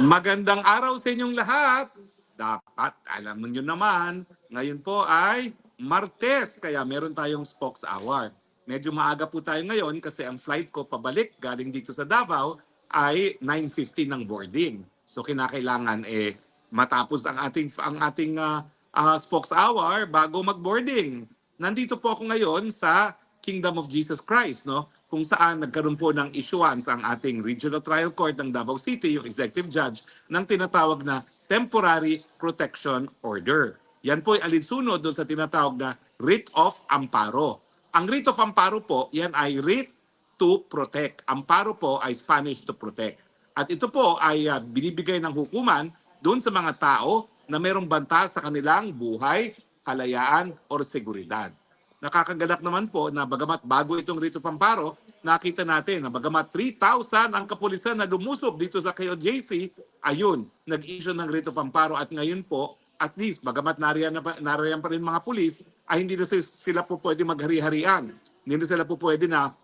Magandang araw sa inyong lahat. Dapat alam niyo naman, ngayon po ay Martes, kaya meron tayong spokes hour. Medyo maaga po tayo ngayon kasi ang flight ko pabalik galing dito sa Davao ay 9:50 ng boarding. So kinakailangan eh matapos ang ating ang ating ah, ah, spokes hour bago mag-boarding. Nandito po ako ngayon sa Kingdom of Jesus Christ, no? Kung saan nagkaroon po ng issuance ang ating Regional Trial Court ng Davao City, yung executive judge, ng tinatawag na Temporary Protection Order. Yan po ay alinsunod doon sa tinatawag na writ of amparo. Ang writ of amparo po, yan ay writ to protect. Amparo po ay Spanish to protect. At ito po ay ah, binibigay ng hukuman doon sa mga tao na merong banta sa kanilang buhay, kalayaan, or seguridad. Nakakagalak naman po na bagamat bago itong Rito Pamparo, nakita natin na bagamat 3,000 ang kapulisan na lumusob dito sa KOJC, ayun, nag-issue ng Rito Pamparo at ngayon po, at least, bagamat nariyan, na nariyan pa rin mga pulis, ay hindi na sila, po pwede maghari-harian. Hindi na sila po pwede na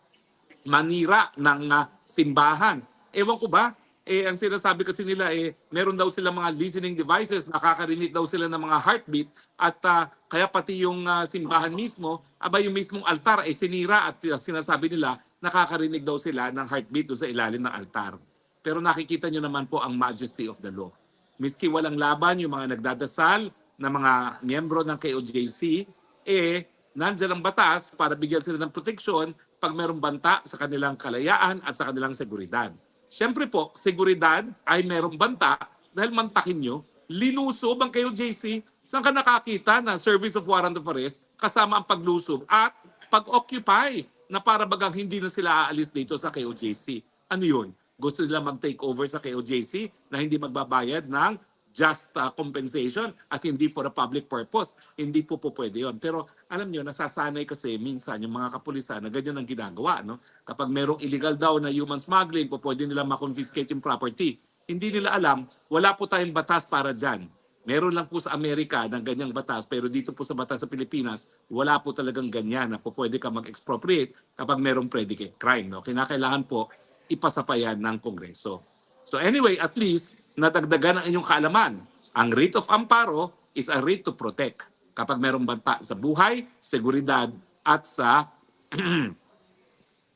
manira ng ah, simbahan. Ewan ko ba, eh, ang sinasabi kasi nila, eh, meron daw sila mga listening devices, nakakarinig daw sila ng mga heartbeat, at ah, kaya pati yung ah, simbahan mismo, aba yung mismong altar ay sinira at ah, sinasabi nila, nakakarinig daw sila ng heartbeat doon sa ilalim ng altar. Pero nakikita nyo naman po ang majesty of the law. Miski walang laban yung mga nagdadasal na mga miyembro ng KOJC, eh, nandiyan ang batas para bigyan sila ng proteksyon pag merong banta sa kanilang kalayaan at sa kanilang seguridad. Siyempre po, seguridad ay merong banta dahil mantakin nyo, linusob ang KOJC, saan ka nakakita na service of warrant of arrest kasama ang paglusob at pag-occupy na para bagang hindi na sila aalis dito sa KOJC. Ano yun? Gusto nila mag-take over sa KOJC na hindi magbabayad ng just uh, compensation at hindi for a public purpose. Hindi po po pwede yun. Pero alam nyo, nasasanay kasi minsan yung mga kapulisan na ganyan ang ginagawa. No? Kapag merong illegal daw na human smuggling, po pwede nila makonfiscate yung property. Hindi nila alam, wala po tayong batas para dyan. Meron lang po sa Amerika ng ganyang batas, pero dito po sa batas sa Pilipinas, wala po talagang ganyan na po pwede ka mag-expropriate kapag merong predicate crime. No? Kinakailangan po ipasapayan ng Kongreso. So anyway, at least, nadagdagan ang inyong kaalaman. Ang writ of amparo is a writ to protect kapag merong banta sa buhay, seguridad, at sa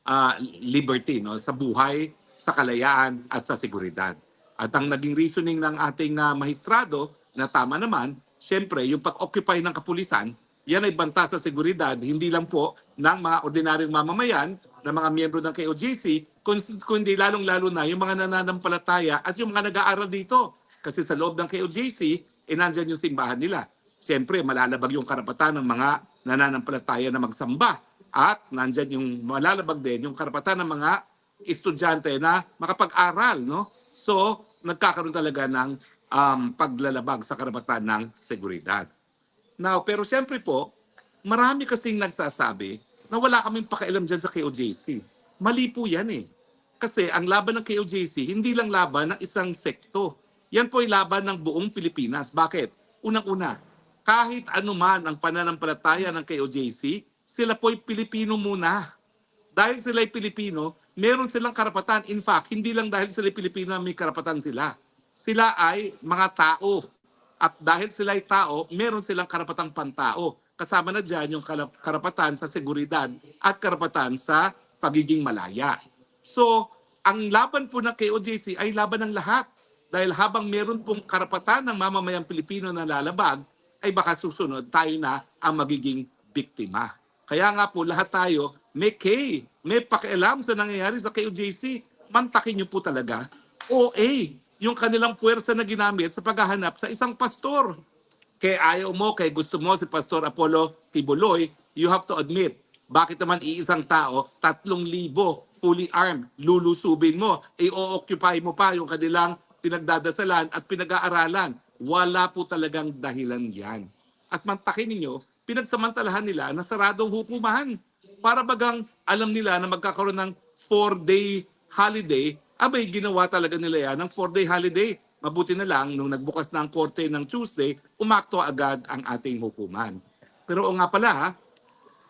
ah, liberty, no? sa buhay, sa kalayaan, at sa seguridad. At ang naging reasoning ng ating ah, mahistrado na tama naman, siyempre, yung pag-occupy ng kapulisan, yan ay banta sa seguridad, hindi lang po ng mga ordinaryong mamamayan, ng mga miyembro ng KOJC, kundi lalong-lalo na yung mga nananampalataya at yung mga nag-aaral dito. Kasi sa loob ng KOJC, eh, nandyan yung simbahan nila. Siyempre, malalabag yung karapatan ng mga nananampalataya na magsamba. At nandyan yung malalabag din yung karapatan ng mga estudyante na makapag-aral. No? So, nagkakaroon talaga ng um, paglalabag sa karapatan ng seguridad. Now, pero siyempre po, marami kasing nagsasabi na wala kaming pakialam dyan sa KOJC. Mali po yan eh. Kasi ang laban ng KOJC, hindi lang laban ng isang sekto. Yan po ay laban ng buong Pilipinas. Bakit? Unang-una, kahit anuman ang pananampalataya ng KOJC, sila po ay Pilipino muna. Dahil sila ay Pilipino, meron silang karapatan. In fact, hindi lang dahil sila ay Pilipino may karapatan sila. Sila ay mga tao. At dahil sila ay tao, meron silang karapatang pantao. Kasama na dyan yung karapatan sa seguridad at karapatan sa pagiging malaya. So, ang laban po ng KOJC ay laban ng lahat. Dahil habang meron pong karapatan ng mamamayang Pilipino na lalabag, ay baka susunod tayo na ang magiging biktima. Kaya nga po lahat tayo may K, may pakialam sa nangyayari sa KOJC. Mantakin niyo po talaga. OA, yung kanilang puwersa na ginamit sa paghahanap sa isang pastor. Kaya ayaw mo, kaya gusto mo si Pastor Apollo Tibuloy, you have to admit, bakit naman iisang tao, tatlong libo, fully armed, lulusubin mo, i-occupy mo pa yung kanilang pinagdadasalan at pinag-aaralan. Wala po talagang dahilan yan. At mantakin ninyo, pinagsamantalahan nila na saradong hukumahan. Para bagang alam nila na magkakaroon ng four-day holiday, abay ginawa talaga nila yan ng four-day holiday. Mabuti na lang, nung nagbukas na ang korte ng Tuesday, umakto agad ang ating hukuman. Pero o nga pala, ha,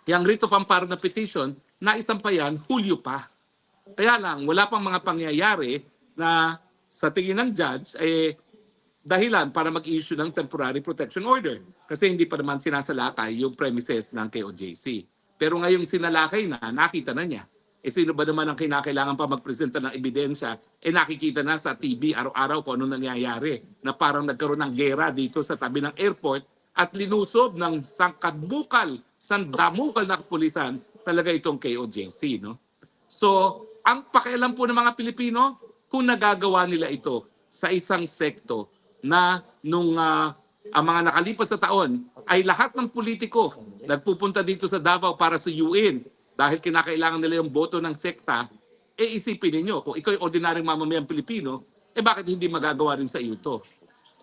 yung writ of amparo na petition, naisampayan Hulyo pa. Kaya lang, wala pang mga pangyayari na sa tingin ng judge, eh, dahilan para mag-issue ng temporary protection order kasi hindi pa naman sinasalakay yung premises ng KOJC. Pero ngayong sinalakay na, nakita na niya. Eh sino ba naman ang kinakailangan pa magpresenta ng ebidensya? Eh nakikita na sa TV araw-araw kung ano nangyayari na parang nagkaroon ng gera dito sa tabi ng airport at linusob ng sangkadbukal, sandamukal na kapulisan talaga itong KOJC. No? So, ang pakialam po ng mga Pilipino, kung nagagawa nila ito sa isang sekto na nung ah, ang mga nakalipas sa taon ay lahat ng politiko nagpupunta dito sa Davao para suyuin dahil kinakailangan nila yung boto ng sekta, eh isipin ninyo, kung ikaw yung ordinaryong mamamayang Pilipino, eh bakit hindi magagawa rin sa iyo to?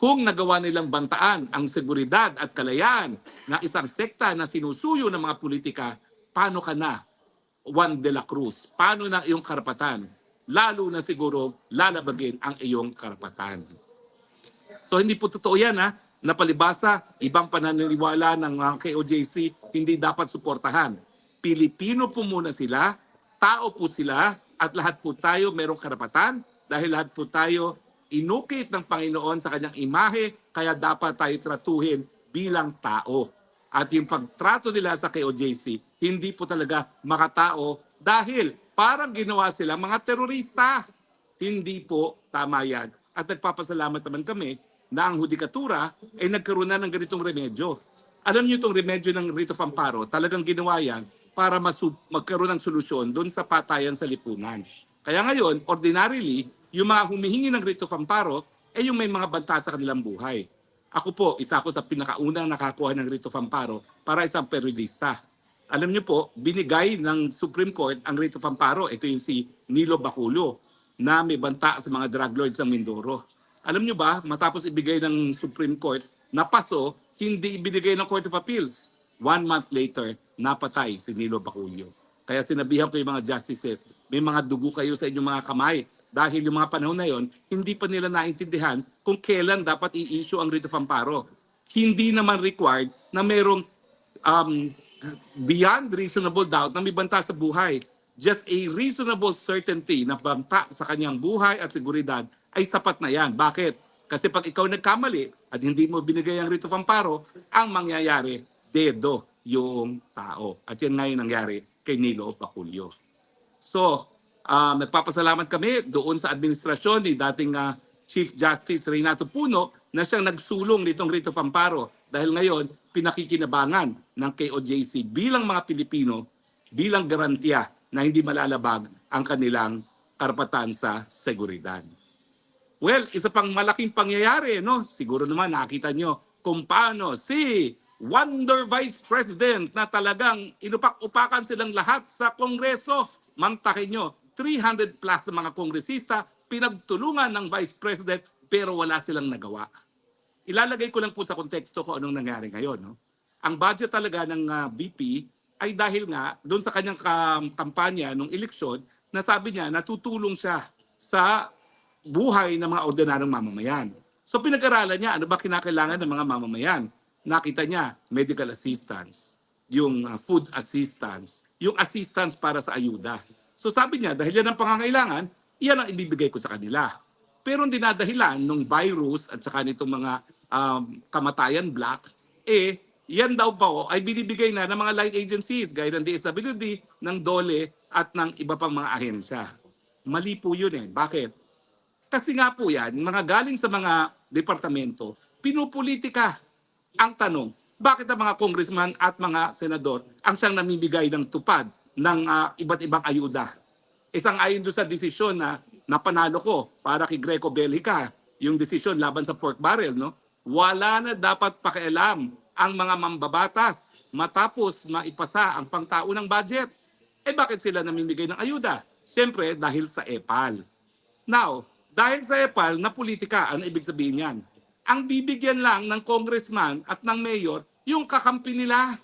Kung nagawa nilang bantaan ang seguridad at kalayaan ng isang sekta na sinusuyo ng mga politika, paano ka na Juan de la Cruz? Paano na iyong karapatan? Lalo na siguro lalabagin ang iyong karapatan. So hindi po totoo yan ha, na palibasa, ibang pananiniwala ng mga KOJC hindi dapat suportahan. Pilipino po muna sila, tao po sila, at lahat po tayo merong karapatan dahil lahat po tayo inukit ng Panginoon sa kanyang imahe, kaya dapat tayo tratuhin bilang tao. At yung pagtrato nila sa KOJC, hindi po talaga makatao dahil parang ginawa sila mga terorista. Hindi po tama yan. At nagpapasalamat naman kami na ang hudikatura ay nagkaroon na ng ganitong remedyo. Alam niyo itong remedyo ng Rito of Amparo, talagang ginawa yan para masu- magkaroon ng solusyon doon sa patayan sa lipunan. Kaya ngayon, ordinarily, yung mga humihingi ng Rito of Amparo ay yung may mga banta sa kanilang buhay. Ako po, isa ako sa pinakaunang nakakuha ng Rito of Amparo para isang periodista. Alam niyo po, binigay ng Supreme Court ang Rito of Amparo. Ito yung si Nilo Baculo na may banta sa mga drug lords ng Mindoro. Alam niyo ba, matapos ibigay ng Supreme Court, na paso, hindi ibinigay ng Court of Appeals. One month later, napatay si Nilo Baculio. Kaya sinabihan ko yung mga justices, may mga dugo kayo sa inyong mga kamay. Dahil yung mga panahon na yon, hindi pa nila naintindihan kung kailan dapat i-issue ang writ of amparo. Hindi naman required na mayroong um, beyond reasonable doubt na may banta sa buhay. Just a reasonable certainty na banta sa kanyang buhay at seguridad ay sapat na yan. Bakit? Kasi pag ikaw nagkamali at hindi mo binigay ang writ of amparo, ang mangyayari, dedo yung tao. At yan nga yung nangyari kay Nilo Baculio. So, ah, nagpapasalamat kami doon sa administrasyon ni dating ah, Chief Justice Renato Puno na siyang nagsulong nitong writ of amparo dahil ngayon pinakikinabangan ng KOJC bilang mga Pilipino bilang garantiya na hindi malalabag ang kanilang karapatan sa seguridad. Well, isa pang malaking pangyayari, no? Siguro naman nakita nyo kung paano si Wonder Vice President na talagang inupak-upakan silang lahat sa Kongreso. Mantakin nyo, 300 plus na mga kongresista pinagtulungan ng Vice President pero wala silang nagawa. Ilalagay ko lang po sa konteksto ko anong nangyari ngayon. No? Ang budget talaga ng ah, BP ay dahil nga doon sa kanyang kam- kampanya nung eleksyon, nasabi niya natutulong siya sa buhay ng mga ordinaryong mamamayan. So pinag-aralan niya ano ba kinakailangan ng mga mamamayan. Nakita niya medical assistance, yung uh, food assistance, yung assistance para sa ayuda. So sabi niya dahil yan ang pangangailangan, iyan ang ibibigay ko sa kanila. Pero ang dinadahilan ng virus at saka nitong mga um, kamatayan black, eh yan daw po ay binibigay na ng mga line agencies gaya ng DSWD, ng DOLE at ng iba pang mga ahensya. Mali po yun eh. Bakit? Kasi nga po yan, mga galing sa mga departamento, pinupolitika. Ang tanong, bakit ang mga congressman at mga senador ang siyang namimigay ng tupad ng ah, iba't ibang ayuda? Isang ayon doon sa desisyon na napanalo ko para kay Greco Bellica, yung desisyon laban sa pork barrel, no? Wala na dapat pakialam ang mga mambabatas matapos maipasa ang pangtaunang budget. Eh bakit sila namimigay ng ayuda? Siyempre dahil sa EPAL. Now, dahil sa EPAL na politika, ano ibig sabihin yan? Ang bibigyan lang ng congressman at ng mayor yung kakampi nila.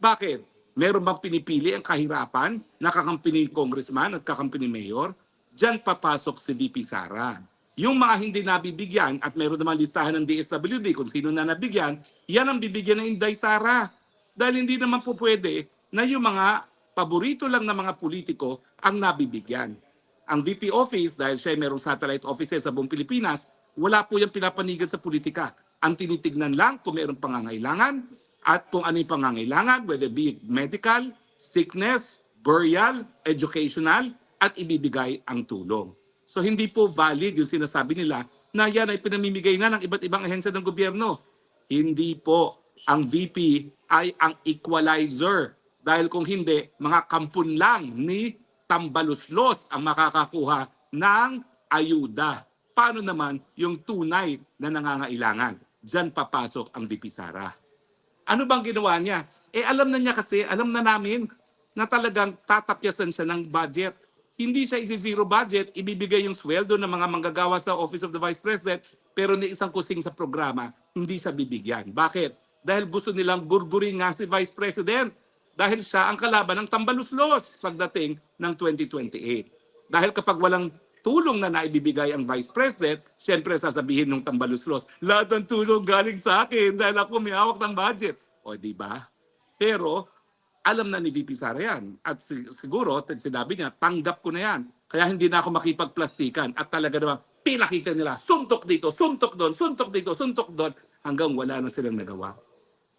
Bakit? Meron bang pinipili ang kahirapan na kakampi ni congressman at kakampi ni mayor? Diyan papasok si VP Sara. Yung mga hindi nabibigyan at meron naman listahan ng DSWD kung sino na nabigyan, yan ang bibigyan ng Inday Sara. Dahil hindi naman po pwede na yung mga paborito lang ng mga politiko ang nabibigyan. Ang VP office, dahil siya merong satellite offices sa buong Pilipinas, wala po yung pinapanigan sa politika. Ang tinitignan lang kung mayroong pangangailangan at kung ano yung pangangailangan, whether be medical, sickness, burial, educational, at ibibigay ang tulong. So hindi po valid yung sinasabi nila na yan ay pinamimigay na ng iba't ibang ahensya ng gobyerno. Hindi po. Ang VP ay ang equalizer. Dahil kung hindi, mga kampun lang ni Tambaluslos ang makakakuha ng ayuda. Paano naman yung tunay na nangangailangan? Diyan papasok ang VP Sara. Ano bang ginawa niya? Eh alam na niya kasi, alam na namin na talagang tatapyasan siya ng budget. Hindi siya isi-zero budget, ibibigay yung sweldo ng mga manggagawa sa Office of the Vice President, pero ni isang kusing sa programa, hindi siya bibigyan. Bakit? Dahil gusto nilang gurgurin nga si Vice President dahil siya ang kalaban ng tambaluslos pagdating ng 2028. Dahil kapag walang tulong na naibibigay ang Vice President, siyempre sasabihin ng tambaluslos, lahat ng tulong galing sa akin dahil ako may hawak ng budget. O di ba? Pero alam na ni VP Sara yan. At si- siguro, sinabi niya, tanggap ko na yan. Kaya hindi na ako makipagplastikan. At talaga naman, pinakita nila, suntok dito, suntok doon, suntok dito, suntok doon, hanggang wala na silang nagawa.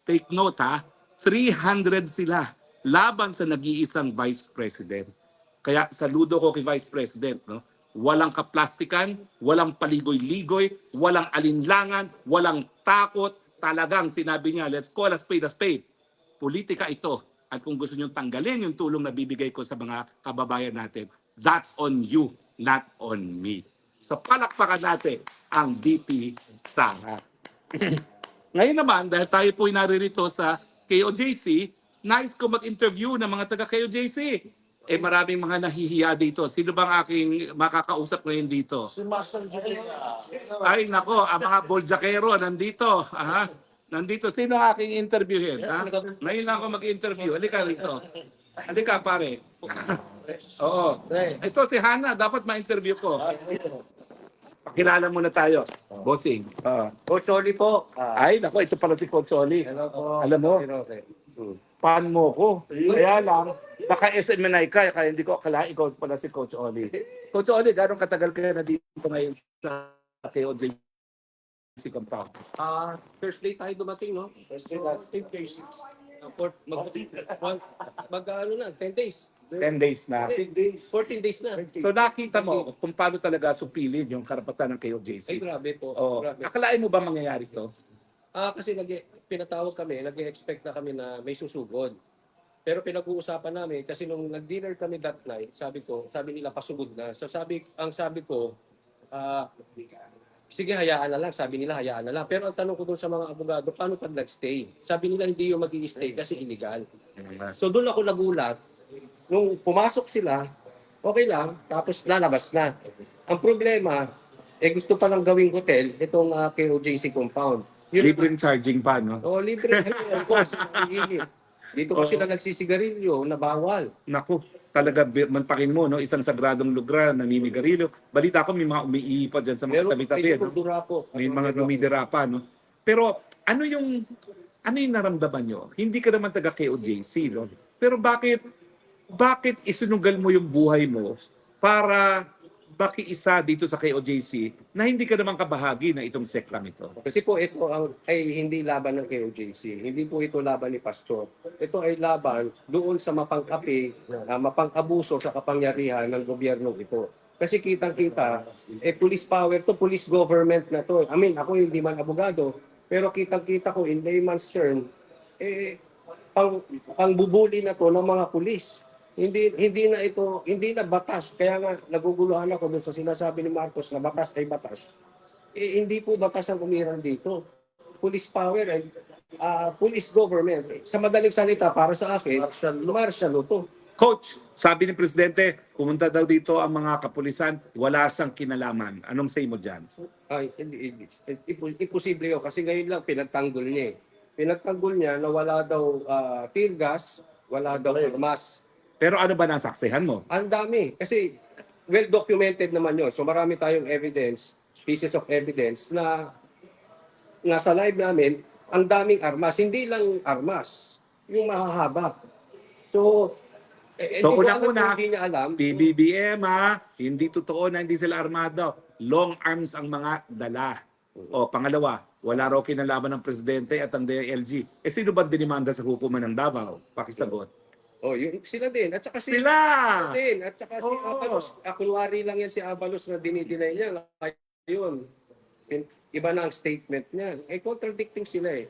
Take note ha, 300 sila laban sa nag-iisang Vice President. Kaya saludo ko kay Vice President. No? Walang kaplastikan, walang paligoy-ligoy, walang alinlangan, walang takot. Talagang sinabi niya, let's call a spade a spade. Politika ito. At kung gusto niyong tanggalin yung tulong na bibigay ko sa mga kababayan natin, that's on you, not on me. So palakpakan natin ang VP Sara. Ngayon naman, dahil tayo po naririto sa KOJC, nice ko mag-interview ng mga taga KOJC. Eh maraming mga nahihiya dito. Sino bang aking makakausap ngayon dito? Si Master Jimmy. Ay nako, ang mga boljakero nandito. Aha. Nandito. Sino ang aking interviewin? Ha? Ngayon na ako mag-interview. Halika rito. Halika pare. Oo. Ito si Hana. Dapat ma-interview ko. Pakilala muna tayo. Bossing. Ah. Coach Oli po. Ah, Ay, nako, ito pala si Coach Oli. hello po. Alam mo, pan mo ko. Kaya lang, naka-SMNI ka, kaya hindi ko akala ikaw pala si Coach Oli. Coach Oli, gano'ng katagal ka na dito ngayon sa KOJ si compound? Ah, Thursday tayo dumating, no? Thursday, that's- 10 days. Ah, for, mag, mag, mag, ano na, 10 days. 10 days na. 15 days. 14 days na. So nakita mo kung paano talaga supilin yung karapatan ng Ay, KOJC. grabe po. Oh, Grabe. akalain mo ba mangyayari to? Ah, kasi nag pinatawag kami, nag-expect na kami na may susugod. Pero pinag-uusapan namin kasi nung nag-dinner kami that night, sabi ko, sabi nila pasugod na. So sabi, ang sabi ko, ah, sige hayaan na lang, sabi nila hayaan na lang. Pero ang tanong ko doon sa mga abogado, paano pag nag-stay? Sabi nila hindi yung mag stay kasi illegal. So doon ako nagulat. Nung pumasok sila, okay lang, tapos lalabas na. Ang problema, eh gusto pa lang gawing hotel itong ah, KOJC compound. Yun, Libreng charging pa, no? oh, libre. Of course. Dito ko Oo. sila nagsisigarilyo na bawal. Naku, talaga manpakin mo, no? Isang sagradong lugar, naninigarilyo. Balita ko may mga umiihi pa dyan sa mga tabi-tabi. no? May mga dumidira pa, no? Pero ano yung ano yung naramdaman nyo? Hindi ka naman taga KOJC, no? Pero bakit bakit isinugal mo yung buhay mo para makiisa dito sa KOJC na hindi ka naman kabahagi na itong seklang ito? Kasi po ito ay hindi laban ng KOJC. Hindi po ito laban ni Pastor. Ito ay laban doon sa mapangkapi, uh, mapang-abuso sa kapangyarihan ng gobyerno ito. Kasi kitang-kita, eh police power to, police government na to. I mean, ako hindi man abogado, pero kitang-kita ko in layman's term, eh pang pangbubuli na to ng mga pulis. Hindi hindi na ito hindi na batas. Kaya nga naguguluhan ako doon sa sinasabi ni Marcos na batas ay batas. Eh, hindi po batas ang umiral dito. Police power ay ah, police government. Sa madaling salita, para sa akin, Martial law. martial law to. Coach, sabi ni Presidente, pumunta daw dito ang mga kapulisan, wala siyang kinalaman. Anong say mo dyan? Ay, hindi, hindi. Impo- Imposible yun. Kasi ngayon lang pinagtanggol niya eh. Pinagtanggol niya na wala daw ah, tear gas, wala daw armas. Pero ano ba nasaksihan mo? Ang dami. Kasi well documented naman yun. So marami tayong evidence, pieces of evidence na nasa live namin, ang daming armas. Hindi lang armas, yung mahahaba. So, Eh, eh, So, kung hindi niya alam. PBBM ha, hindi totoo na hindi sila armado. Long arms ang mga dala. O pangalawa, wala raw kinalaman ng presidente at ang DILG. Eh sino ba dinimanda sa hukuman ng Davao? Pakisagot. Oh, yung sila din. At saka si Sila! Din. At saka si Oo. Abalos. Ah, kunwari lang yan si Abalos na dinidinay niya. Ayun. Iba na ang statement niya. Eh, contradicting sila eh.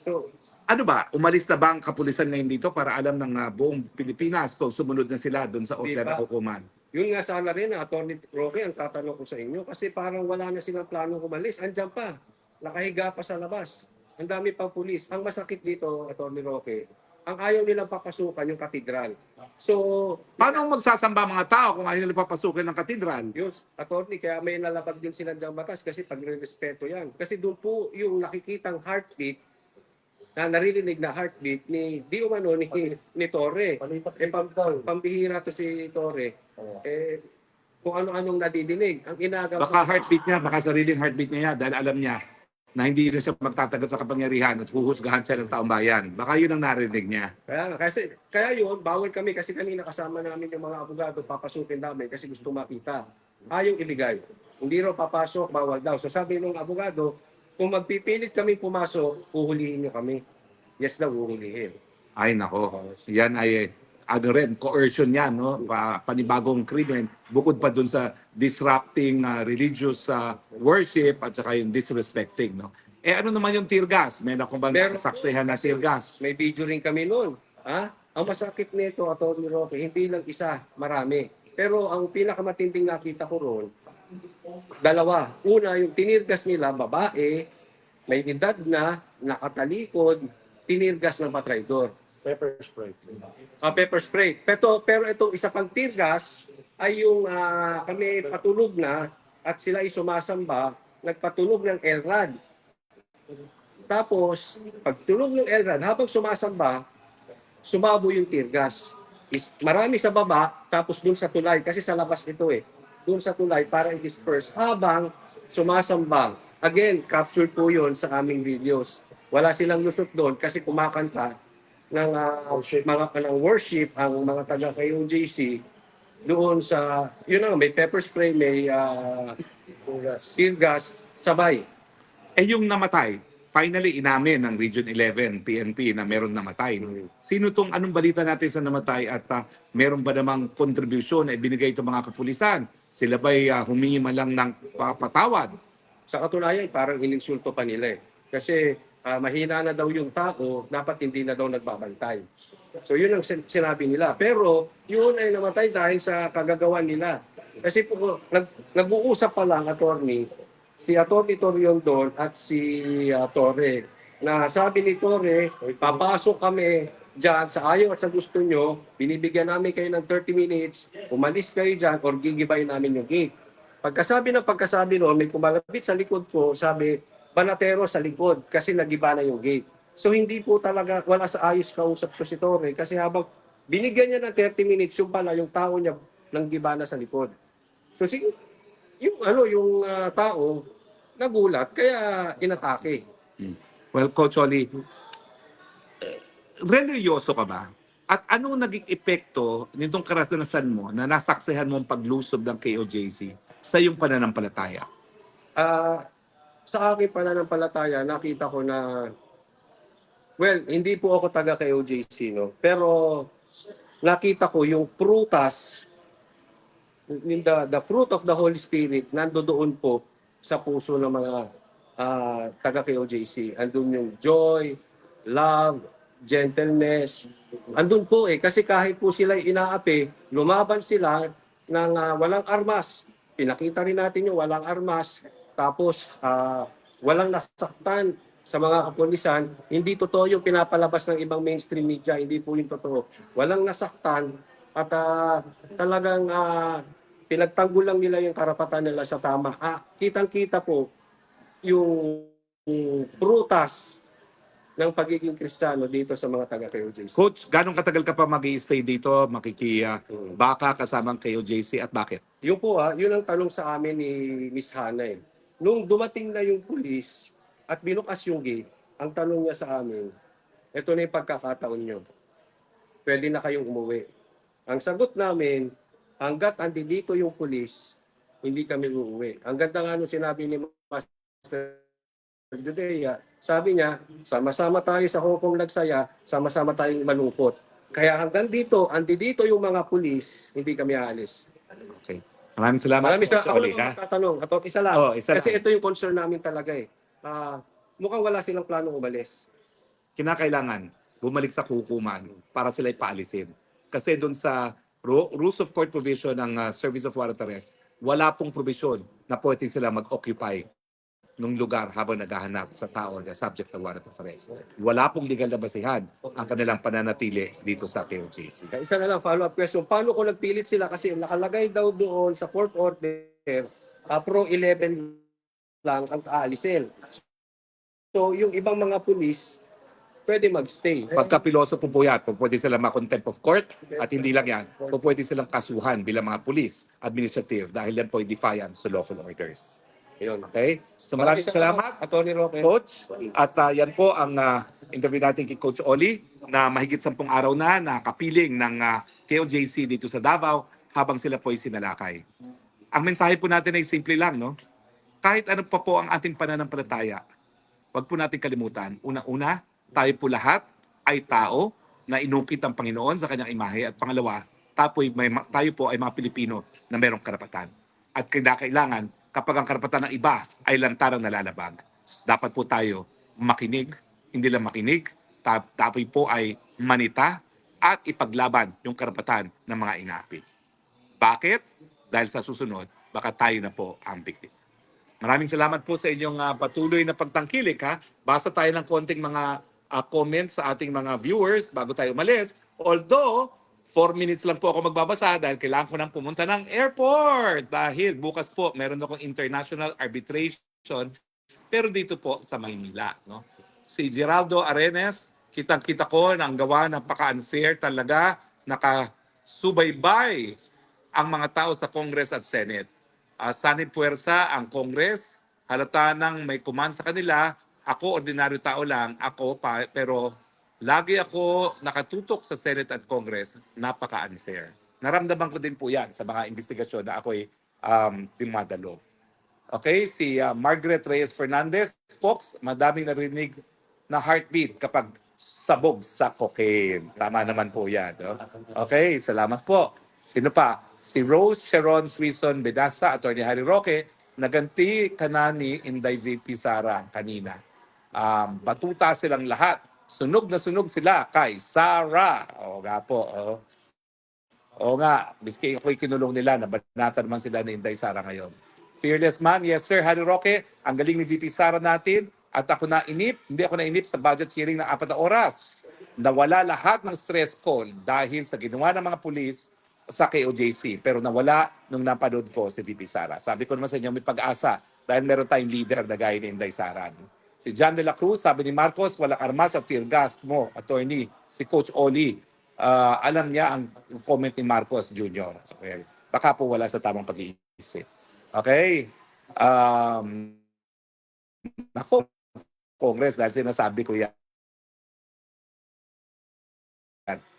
So, Ano ba, umalis na ba ang kapulisan ngayon dito para alam ng ah, buong Pilipinas kung sumunod na sila doon sa order Di ba? ng hukuman? yun nga sana rin, Atty. Roque, ang tatanong ko sa inyo. Kasi parang wala na silang plano umalis. Andyan pa. Nakahiga pa sa labas. Ang dami pang pulis. Ang masakit dito, Atty. Roque, ang ayaw nilang papasukan yung katedral. So, Paano magsasamba mga tao kung ayaw nila papasukin ng katedral? Yung attorney, kaya may nalabag din sila dyan batas kasi pagre-respeto yan. Kasi doon po yung nakikitang heartbeat na naririnig na heartbeat ni di umano ni, ni Torre. Eh, pam, pambihira to si Torre. Eh, kung ano-anong nadidinig. Ang inagaw Baka heartbeat niya, baka sariling heartbeat niya yan dahil alam niya na hindi na siya magtatagal sa kapangyarihan at huhusgahan siya ng taong bayan. Baka yun ang narinig niya. Kaya, nga, kasi, kaya yun, bawal kami kasi kanina kasama namin yung mga abogado, papasukin namin kasi gusto makita. Ayaw ibigay. Hindi raw papasok, bawal daw. So sabi ng abogado, kung magpipilit kami pumasok, uhulihin niyo kami. Yes daw, uhulihin. Ay nako, yan ay ano rin, coercion yan, no? Pa, panibagong krimen, bukod pa dun sa disrupting uh, religious uh, worship at saka yung disrespecting, no? Eh ano naman yung tear gas? Meron akong bang Meron saksihan na tear gas? May video rin kami noon. Ha? Ang masakit nito, Atty. Roque, hindi lang isa, marami. Pero ang pinakamatinding nakita ko roon, dalawa. Una, yung tinirgas nila, babae, may edad na, nakatalikod, tinirgas ng patraydor. Pepper spray. Ah, pepper spray. Pero, pero itong isa pang tear gas ay yung ah, kami patulog na at sila ay sumasamba, nagpatulog ng LRAD. Tapos, pagtulog ng LRAD, habang sumasamba, sumabo yung tear gas. Is, marami sa baba, tapos dun sa tulay, kasi sa labas ito eh, dun sa tulay para i-disperse habang sumasamba. Again, captured po yun sa aming videos. Wala silang lusot doon kasi kumakanta ng ah, Worship. mga ng worship ang mga taga KOJC doon sa yun na may pepper spray may ah, Gas. tear gas sabay Eh yung namatay, finally inamin ng Region 11, PNP, na meron namatay. no? Sino tong anong balita natin sa namatay at ah, meron ba namang kontribusyon na ibinigay itong mga kapulisan? Sila ba'y ah, humingi man lang ng pa- patawad? sa katunayan parang ininsulto pa nila eh kasi ah, mahina na daw yung tao dapat hindi na daw nagbabantay. So yun ang sin- sinabi nila. Pero yun ay namatay dahil sa kagagawan nila. Kasi po nag, nag-uusap pa lang attorney si attorney Toriondon at si ah, Torre na sabi ni Torre papasok kami dyan sa ayaw at sa gusto nyo, binibigyan namin kayo ng 30 minutes, umalis kayo dyan or gigibayin namin yung gate. Pagkasabi ng pagkasabi noon, may kumalapit sa likod ko, sabi, banatero sa likod kasi nagiba na yung gate. So hindi po talaga, wala sa ayos kausap ko si Torre kasi habang binigyan niya ng 30 minutes, yung pala, yung tao niya nang giba na sa likod. So sige, yung ano, yung ah, tao, nagulat, kaya inatake. Well, Coach Oli, eh, religyoso ka ba? At anong naging epekto nitong karanasan mo na nasaksihan mo ang paglusob ng KOJC sa iyong pananampalataya? Ah, sa akin pananampalataya, nakita ko na well, hindi po ako taga kay OJC, no. Pero nakita ko yung prutas the, the fruit of the Holy Spirit nandoon po sa puso ng mga ah, taga kay OJC. Andun yung joy, love, gentleness. Andun po eh kasi kahit po sila inaapi, lumaban sila ng ah, walang armas. Pinakita rin natin yung walang armas. Tapos ah, walang nasaktan sa mga kapulisan. Hindi totoo yung pinapalabas ng ibang mainstream media. Hindi po yung totoo. Walang nasaktan at ah, talagang ah, pinagtanggol lang nila yung karapatan nila sa tama. Ah, kitang-kita po yung, yung prutas ng pagiging kristyano dito sa mga taga KOJC. Coach, ganong katagal ka pa mag stay dito, makikiya, Mm. baka kasamang KOJC at bakit? Yun po ah, yun ang tanong sa amin ni Miss Hana eh. Nung dumating na yung pulis at binukas yung gate, ang tanong niya sa amin, ito na yung pagkakataon nyo. Pwede na kayong umuwi. Ang sagot namin, hanggat andi dito yung pulis, hindi kami uuwi. Ang ganda nga nung sinabi ni Master Judea, sabi niya, sama-sama tayo sa Hong Kong nagsaya, sama-sama tayong malungkot. Kaya hanggang dito, andi dito yung mga pulis, hindi kami aalis. Okay. Maraming salamat. Maraming po, sa ako lang ha? magtatanong. Ato, isa lang. Oh, isa Kasi lang. ito yung concern namin talaga eh. Ah, mukhang wala silang planong umalis. kinakailangan bumalik sa hukuman para sila ipaalisin. Kasi doon sa ru- Rules of Court Provision ng uh, Service of Warrant Arrest, wala pong provision na pwede sila mag-occupy ng lugar habang naghahanap sa tao na subject ng warrant of arrest. Wala pong legal na basihan ang kanilang pananatili dito sa KOJC. Isa na lang follow-up question. Paano kung nagpilit sila? Kasi nakalagay daw doon sa court order, ah, pro 11 lang ang aalisin. So, yung ibang mga pulis, pwede magstay. Pagka piloso po po yan, pwede sila ma-contempt of court at hindi lang yan, pwede silang kasuhan bilang mga police administrative dahil yan po ay defiance to lawful orders. Yun. Okay? So maraming salamat. Attorney Roque. Coach. At ah, yan po ang ah, interview natin kay Coach Oli na mahigit sampung araw na na kapiling ng ah, KOJC dito sa Davao habang sila po ay sinalakay. Ang mensahe po natin ay simple lang, no? Kahit ano pa po ang ating pananampalataya, wag po natin kalimutan. Una-una, tayo po lahat ay tao na inukit ng Panginoon sa kanyang imahe. At pangalawa, tayo po, may, tayo po ay mga Pilipino na mayroong karapatan. At kailangan, kapag ang karapatan ng iba ay lantarang nalalabag, dapat po tayo makinig, hindi lang makinig, tapoy po ay manita at ipaglaban yung karapatan ng mga inapi. Bakit? Dahil sa susunod, baka tayo na po ang biktima. Maraming salamat po sa inyong ah, patuloy na pagtangkilik ha. Basa tayo ng konting mga ah, comments sa ating mga viewers bago tayo umalis. Although, 4 minutes lang po ako magbabasa dahil kailangan ko nang pumunta ng airport. Dahil bukas po, meron akong international arbitration pero dito po sa Maynila. No? Si Geraldo Arenes, kitang-kita ko na ang gawa ng paka-unfair talaga, nakasubaybay ang mga tao sa Congress at Senate. Uh, sanib puwersa ang Congress, halata nang may command sa kanila, ako ordinaryo tao lang, ako pa, pero lagi ako nakatutok sa Senate at Congress, napaka-unfair. Naramdaman ko din po yan sa mga investigasyon na ako'y um, dumadalo. Okay, si uh, Margaret Reyes Fernandez, Fox, madaming narinig na heartbeat kapag sabog sa cocaine. Tama naman po yan. No? Okay, salamat po. Sino pa? Si Rose Sharon Suison Bedasa, Attorney Harry Roque, naganti ka na ni Inday VP Sara kanina. Um, batuta silang lahat. Sunog na sunog sila kay Sara. O nga po. Oh. Oo nga, miski ako'y kinulong nila, nabanata naman sila ni Inday Sara ngayon. Fearless man, yes sir, Harry Roque, ang galing ni VP Sara natin. At ako na inip, hindi ako na inip sa budget hearing ng apat na oras. Nawala lahat ng stress ko dahil sa ginawa ng mga pulis sa KOJC. Pero nawala nung napanood ko si VP Sara. Sabi ko naman sa inyo, may pag-asa dahil meron tayong leader na gaya ni Inday Sara. Si John de la Cruz, sabi ni Marcos, walang armas at tear gas mo, attorney. Si Coach Oli, ah, alam niya ang comment ni Marcos Jr. Okay. Baka po wala sa tamang pag-iisip. Okay? Um, nako, Congress, dahil sinasabi ko yan.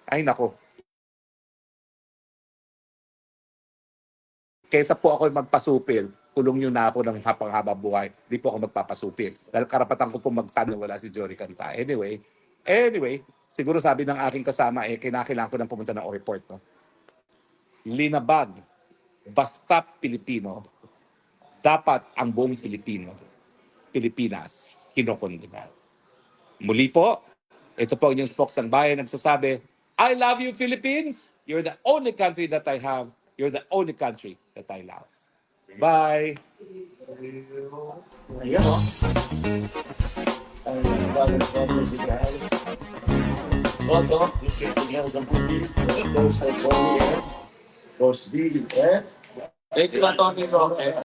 Ay, nako. Kaysa po ako magpasupil, kulong nyo na ako ng hapang-haba buhay. Di po ako magpapasupil. Dahil karapatan ko po magtanong wala si Jory Canta. Anyway, anyway, siguro sabi ng aking kasama, eh, kinakailangan ko nang pumunta ng airport. No? Linabag, basta Pilipino, dapat ang buong Pilipino, Pilipinas, kinokondena. Muli po, ito po ang inyong spokesman bayan nagsasabi, I love you, Philippines. You're the only country that I have. You're the only country that I love. Bye. Ayan o. Ang bagong sponsor si Gahal. Otto, Mr. Sigal Zamputi, Coach Tony, Coach D, eh? Thank you, Attorney Roque.